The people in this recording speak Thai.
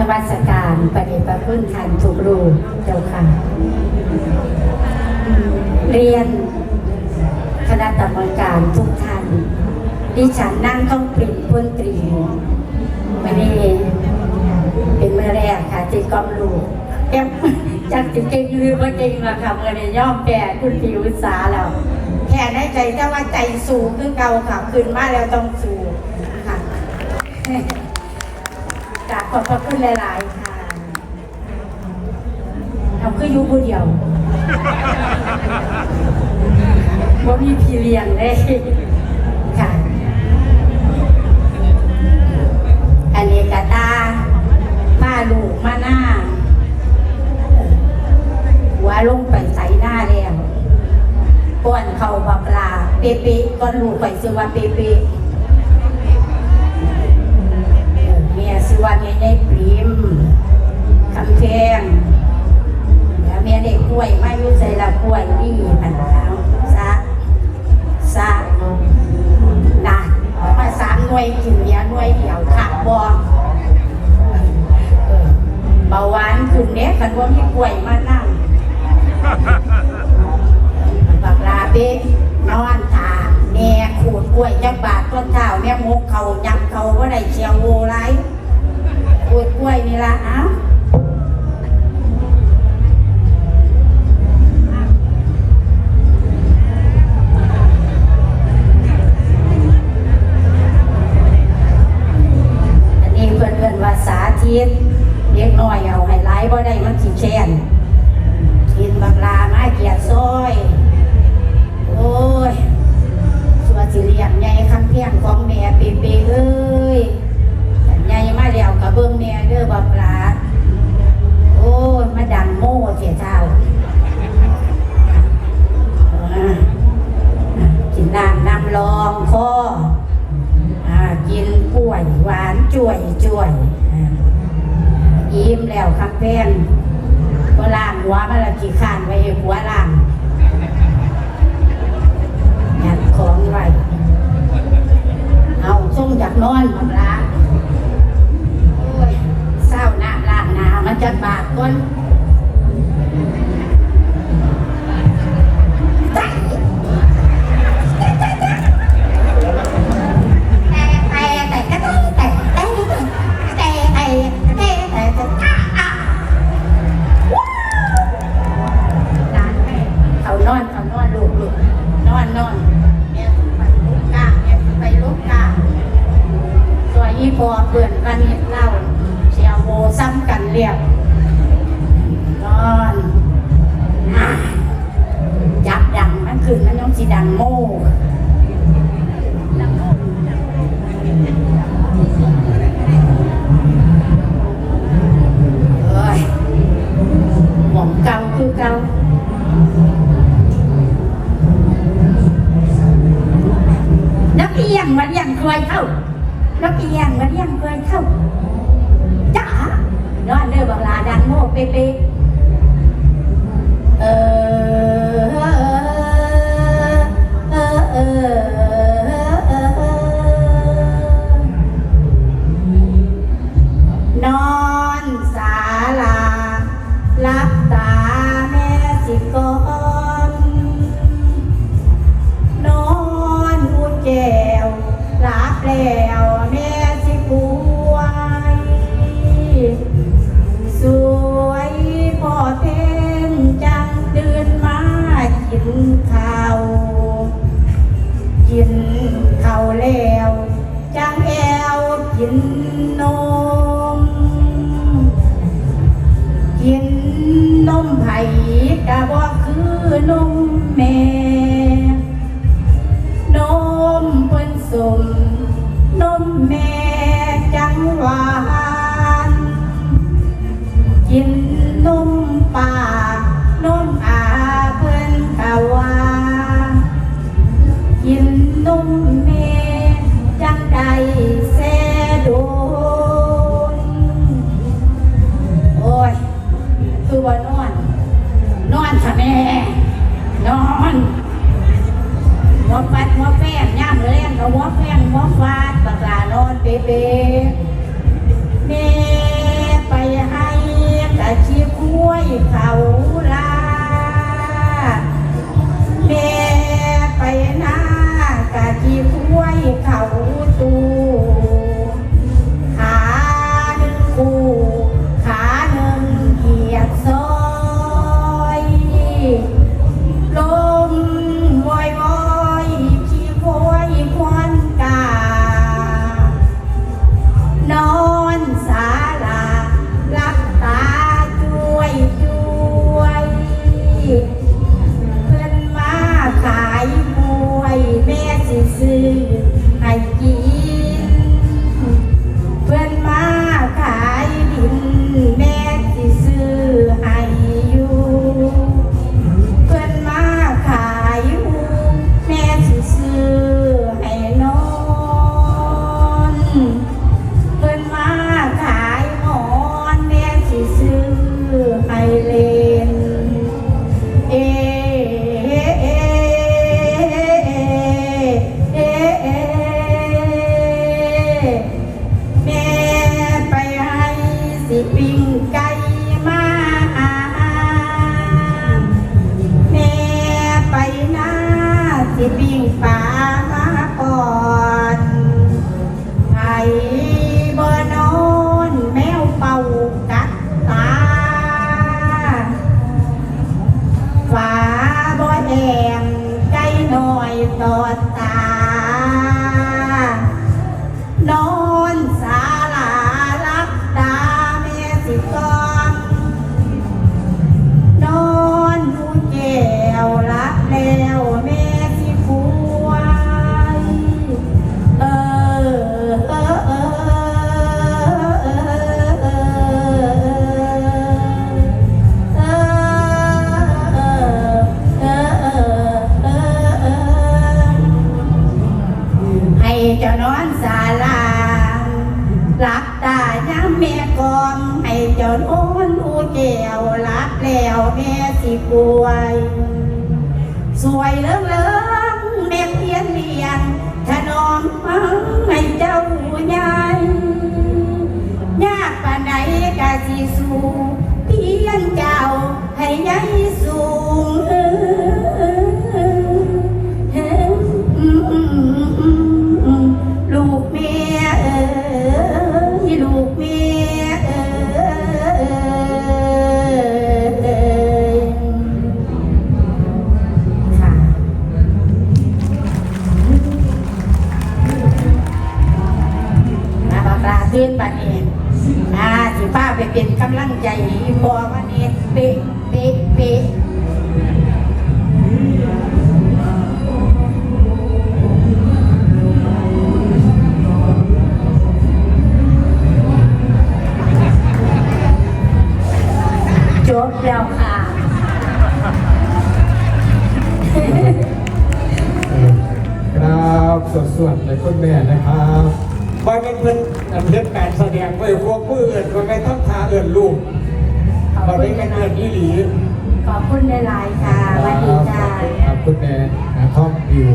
นวัตการปฏิปพึ่งทันทุกรูเจ้าค่ะ เรียนคณะกรรมการทุกท่านดิฉันนั่งต้องปริ้นพ้นตรีไม่ได้เป็นเมื่อแรกค่ะที่กอมลูกแก้มจากจะเก่งหรือว่าเก่งละค่ะเมื่อได้ย่อมแก่คุณผิวสาแล้วแค่ในใจแต่ว่าใจสูงคือเก่าค่ะขึ้นมาแล้วต้องสูงค่ะ กราบขอบพระคุณหลาย ๆ ค่ะเอาคืออยู่ผู้เดียวว่ามีพี่เลี้ยงเลยค่ะ อันนี้กะตามาลูกมาหน้าหัวลงไปใส่หน้าแล้วป้อนเขาบักลา เป๊ะๆก้อนลูกไปซื้อว่าเป๊ะๆเมี ว่าเมียยายปริมคำแพงแล้วเมียเด็กกล้วยมาอยู่ใส่ละกล้วยนี่อันทางซะซะนะมาสามหน่วยกินเมียหน่วยเดียวขาดบอเบาหวานขึ้นเนี้ยกันว่ามีกล้วยมา น้ำน้ำรองคออกินกล้วยหวานจ่วยจ่วยยิ้มแล้วครับแพงก็ล่างหัวมาละกี่ขานไว้ให้หัวล่างยัดของไว้เอาส่งจากนอนมาละโอ้ยเศร้าหน้าล่างหนามันจะบาดก้น พอเปื่อนกันเห็นเล่าเชียวโมซ้ำกันเรียบนอนอะจับดังมันคือนมันย้องสีดังโม่ เป๊ะๆเออเออเออเออนอนศาลาลับ บแม่ไปให้ตาชีคุ้ยเขาละ ป่วย สวยเลิศเลิงแม่เพียนเลียนถนอมฟังให้เจ้าใหญ่ยากปานใดกะสิสู้เพียนเจ้าให้ใหญ่สูง บักลาขึ้นบัดนี้อ่าสิป้าไปเป็นกำลังใจให้พอวันนี้เป๊ะเป๊ะเป๊ะจบแล้วค่ะครับสดสวนเลยคุณแม่นะครับ บอยเป็นเพื่อนเพื่อนการแสดงไว้พวกมืออื่นก็ไม่ต้องทาเอื่นลูกบอยเป็นเพื่อนอีหลีขอบคุณหลายๆค่ะสวัสดีจ้าครับคุณแม่นะท็อปวิว